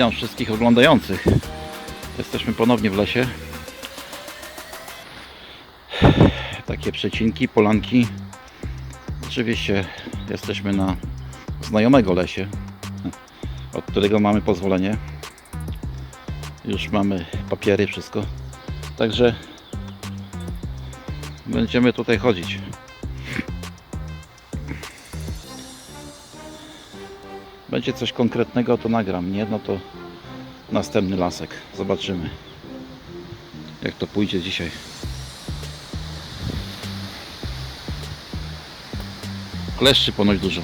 Witam wszystkich oglądających. Jesteśmy ponownie w lesie. Takie przecinki, polanki. Oczywiście jesteśmy na znajomego lesie, od którego mamy pozwolenie. Już mamy papiery, wszystko. Także będziemy tutaj chodzić. Będzie coś konkretnego, to nagram. Nie, no to następny lasek. Zobaczymy, jak to pójdzie dzisiaj. Kleszczy ponoć dużo.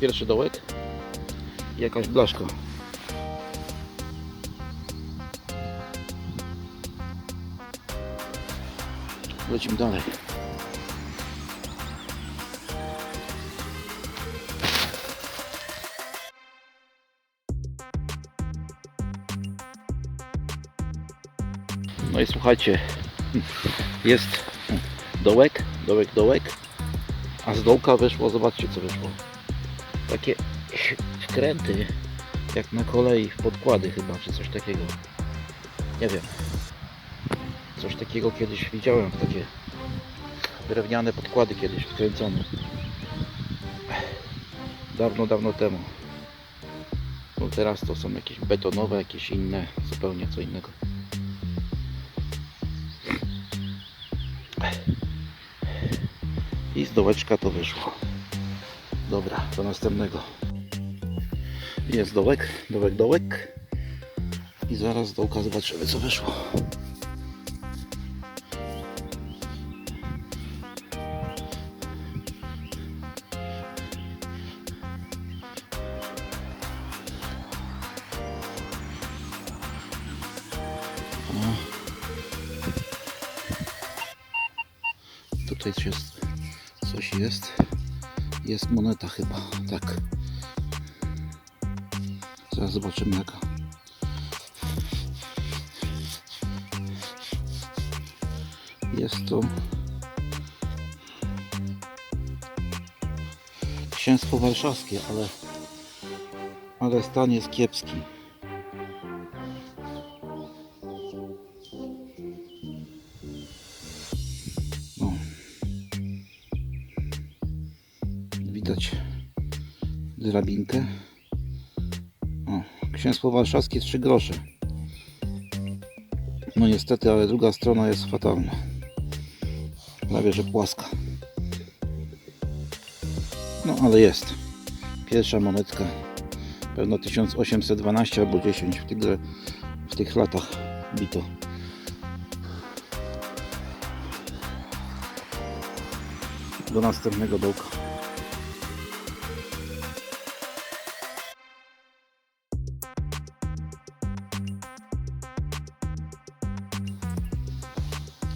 Pierwszy dołek jakaś blaszka. Lecimy dalej. No i słuchajcie, jest dołek, dołek, dołek, a z dołka wyszło, zobaczcie co wyszło. Takie wkręty, jak na kolei, w podkłady chyba, czy coś takiego. Nie wiem. Coś takiego kiedyś widziałem, takie drewniane podkłady kiedyś wkręcone. Dawno, dawno temu. Bo teraz to są jakieś betonowe, jakieś inne, zupełnie co innego. I z dołeczka to wyszło. Dobra, do następnego. Jest dołek, dołek, dołek. I zaraz dołka zobaczymy co wyszło. Tutaj jest, coś jest. Jest moneta chyba, tak. Zaraz zobaczymy jaka. Jest to księstwo warszawskie, ale ale stan jest kiepski. No. Widać drabinkę. Księstwo warszawskie 3 grosze. No niestety, ale druga strona jest fatalna. Prawie że płaska. No ale jest. Pierwsza monetka. Pewno 1812 albo 10 w tych, w tych latach bito. Do następnego dołka.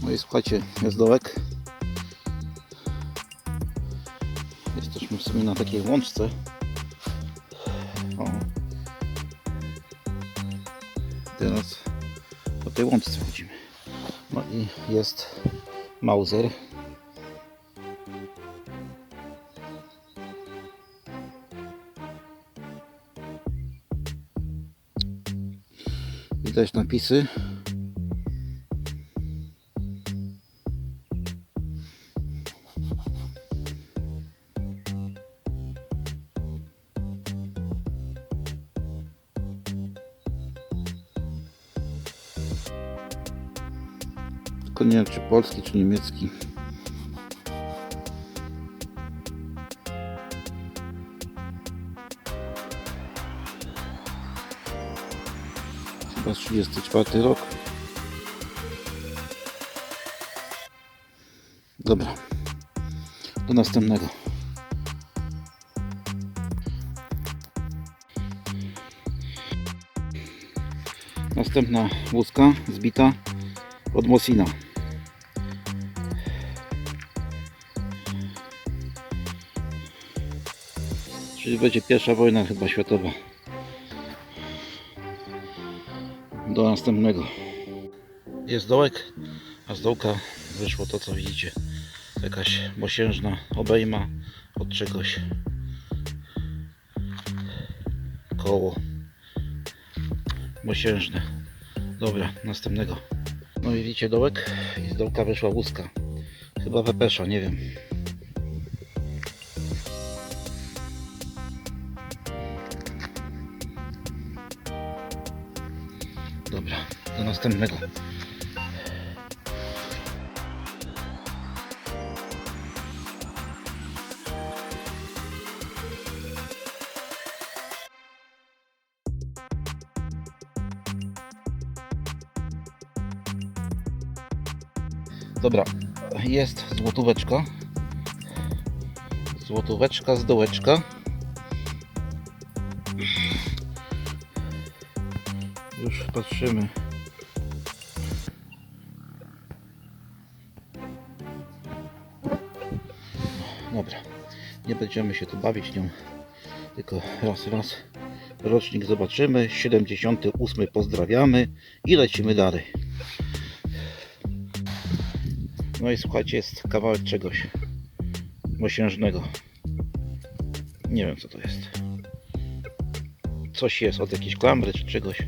No i słuchajcie, jest dołek. Jesteśmy w sumie na takiej łączce. O. Teraz po tej łączce chodzimy. No i jest Mauser. Widać napisy. Tylko nie wiem czy polski, czy niemiecki. Chyba 34 rok. Dobra. Do następnego. Następna łuska zbita od Mosina. Czyli będzie pierwsza wojna chyba światowa. do następnego. Jest dołek, a z dołka wyszło to co widzicie. Jakaś mosiężna obejma od czegoś. Koło mosiężne. Dobra, następnego. No i widzicie dołek i z dołka wyszła łuska. Chyba wepesza, nie wiem. Następnego. Dobra, jest złotóweczka. Złotóweczka z dołeczka. Już patrzymy. Dobra, nie będziemy się tu bawić nią, tylko raz, raz. Rocznik zobaczymy, 78 pozdrawiamy i lecimy dalej. No i słuchajcie, jest kawałek czegoś mosiężnego. Nie wiem co to jest. Coś jest od jakiejś klamry czy czegoś.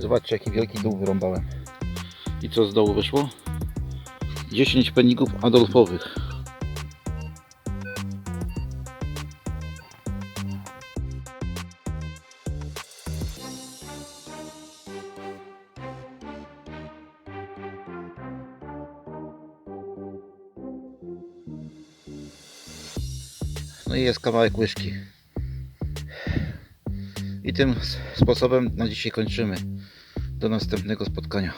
Zobaczcie jaki wielki dół wyrąbałem. I co z dołu wyszło? 10 peników Adolfowych. No i jest kawałek łyżki. I tym sposobem na dzisiaj kończymy. Do następnego spotkania.